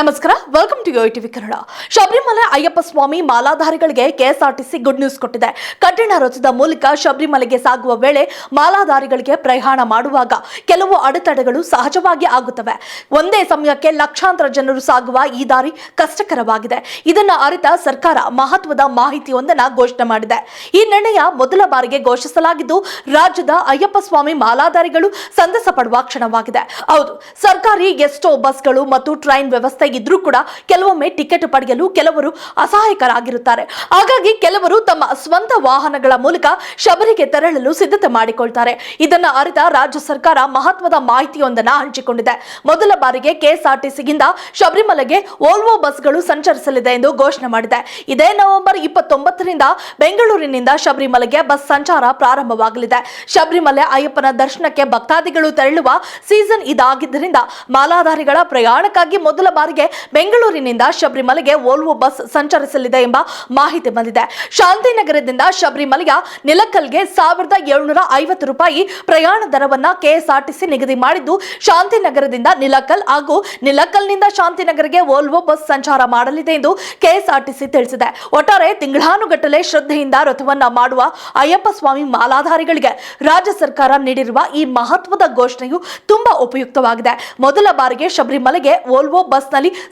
ನಮಸ್ಕಾರ welcome to TV Kannada Sabarimala Ayyappa Swami ಮಾಲಾಧಾರಿಗಳಿಗೆ KSRTC good news ಕೊಟ್ಟಿದೆ. ಕಠಿಣ ರಥದ ಮೂಲಕ ಶಬರಿಮಲೆಗೆ ಸಾಗುವ ವೇಳೆ ಮಾಲಾಧಾರಿಗಳಿಗೆ ಪ್ರಯಾಣ ಮಾಡುವಾಗ ಕೆಲವು ಅಡೆತಡೆಗಳು ಸಹಜವಾಗಿ ಆಗುತ್ತವೆ. ಒಂದೇ ಸಮಯಕ್ಕೆ ಲಕ್ಷಾಂತರ ಜನರು ಸಾಗುವ ಈ ದಾರಿ ಕಷ್ಟಕರವಾಗಿದೆ. ಇದನ್ನು ಅರಿತ ಸರ್ಕಾರ ಮಹತ್ವದ ಮಾಹಿತಿಯೊಂದನ್ನು ಘೋಷಣೆ ಮಾಡಿದೆ. ಈ ನಿರ್ಣಯ ಮೊದಲ ಬಾರಿಗೆ ಘೋಷಿಸಲಾಗಿದ್ದು, ರಾಜ್ಯದ ಅಯ್ಯಪ್ಪ ಸ್ವಾಮಿ ಮಾಲಾಧಾರಿಗಳು ಸಂತಸ ಪಡುವ ಕ್ಷಣವಾಗಿದೆ. ಹೌದು, ಸರ್ಕಾರಿ ಎಷ್ಟೋ ಬಸ್ಗಳು ಮತ್ತು ಟ್ರೈನ್ ವ್ಯವಸ್ಥೆ ಇದ್ರೂ ಕೂಡ ಕೆಲವೊಮ್ಮೆ ಟಿಕೆಟ್ ಪಡೆಯಲು ಕೆಲವರು ಅಸಹಾಯಕರಾಗಿರುತ್ತಾರೆ. ಹಾಗಾಗಿ ಕೆಲವರು ತಮ್ಮ ಸ್ವಂತ ವಾಹನಗಳ ಮೂಲಕ ಶಬರಿಗೆ ತೆರಳಲು ಸಿದ್ಧತೆ ಮಾಡಿಕೊಳ್ತಾರೆ. ಇದನ್ನ ಅರಿತ ರಾಜ್ಯ ಸರ್ಕಾರ ಮಹತ್ವದ ಮಾಹಿತಿಯೊಂದನ್ನ ಹಂಚಿಕೊಂಡಿದೆ. ಮೊದಲ ಬಾರಿಗೆ ಕೆಎಸ್ಆರ್ಟಿಸಿಗಿಂದ ಶಬರಿಮಲೆಗೆ ಓಲ್ವೋ ಬಸ್ಗಳು ಸಂಚರಿಸಲಿದೆ ಎಂದು ಘೋಷಣೆ ಮಾಡಿದೆ. ಇದೇ ನವೆಂಬರ್ ಇಪ್ಪತ್ತೊಂಬತ್ತರಿಂದ ಬೆಂಗಳೂರಿನಿಂದ ಶಬರಿಮಲೆಗೆ ಬಸ್ ಸಂಚಾರ ಪ್ರಾರಂಭವಾಗಲಿದೆ. ಶಬರಿಮಲೆ ಅಯ್ಯಪ್ಪನ ದರ್ಶನಕ್ಕೆ ಭಕ್ತಾದಿಗಳು ತೆರಳುವ ಸೀಸನ್ ಇದಾಗಿದ್ದರಿಂದ ಮಾಲಾಧಾರಿಗಳ ಪ್ರಯಾಣಕ್ಕಾಗಿ ಮೊದಲ ಬಾರಿಗೆ ಬೆಂಗಳೂರಿನಿಂದ ಶಬರಿಮಲೆಗೆ ಓಲ್ವೋ ಬಸ್ ಸಂಚರಿಸಲಿದೆ ಎಂಬ ಮಾಹಿತಿ ಬಂದಿದೆ. ಶಾಂತಿನಗರದಿಂದ ಶಬರಿಮಲೆಯ ನಿಲಕ್ಕಲ್ಗೆ ಸಾವಿರದ ಏಳುನೂರ ಐವತ್ತು ರೂಪಾಯಿ ಪ್ರಯಾಣ ದರವನ್ನ ಕೆಎಸ್ಆರ್ಟಿಸಿ ನಿಗದಿ ಮಾಡಿದ್ದು, ಶಾಂತಿನಗರದಿಂದ ನಿಲಕಲ್ ಹಾಗೂ ನಿಲಕ್ಕಲ್ನಿಂದ ಶಾಂತಿನಗರಗೆ ಓಲ್ವೋ ಬಸ್ ಸಂಚಾರ ಮಾಡಲಿದೆ ಎಂದು ಕೆಎಸ್ಆರ್ಟಿಸಿ ತಿಳಿಸಿದೆ. ಒಟ್ಟಾರೆ ತಿಂಗಳಾನುಗಟ್ಟಲೆ ಶ್ರದ್ಧೆಯಿಂದ ರಥವನ್ನ ಮಾಡುವ ಅಯ್ಯಪ್ಪ ಸ್ವಾಮಿ ಮಾಲಾಧಾರಿಗಳಿಗೆ ರಾಜ್ಯ ಸರ್ಕಾರ ನೀಡಿರುವ ಈ ಮಹತ್ವದ ಘೋಷಣೆಯು ತುಂಬಾ ಉಪಯುಕ್ತವಾಗಿದೆ. ಮೊದಲ ಬಾರಿಗೆ ಶಬರಿಮಲೆಗೆ ಓಲ್ವೋ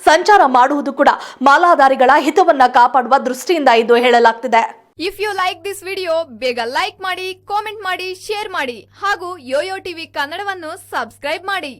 ಸಂಚಾರ ಮಾಡುವುದು ಕೂಡ ಮಾಲಾಧಾರಿಗಳ ಹಿತವನ್ನ ಕಾಪಾಡುವ ದೃಷ್ಟಿಯಿಂದ ಇದು ಹೇಳಲಾಗ್ತಿದೆ. If you like this video ಬೇಗ ಲೈಕ್ ಮಾಡಿ ಕಾಮೆಂಟ್ ಮಾಡಿ ಶೇರ್ ಮಾಡಿ ಹಾಗೂ ಯೋಯೋ ಟಿವಿ ಕನ್ನಡವನ್ನು ಸಬ್ಸ್ಕ್ರೈಬ್ ಮಾಡಿ.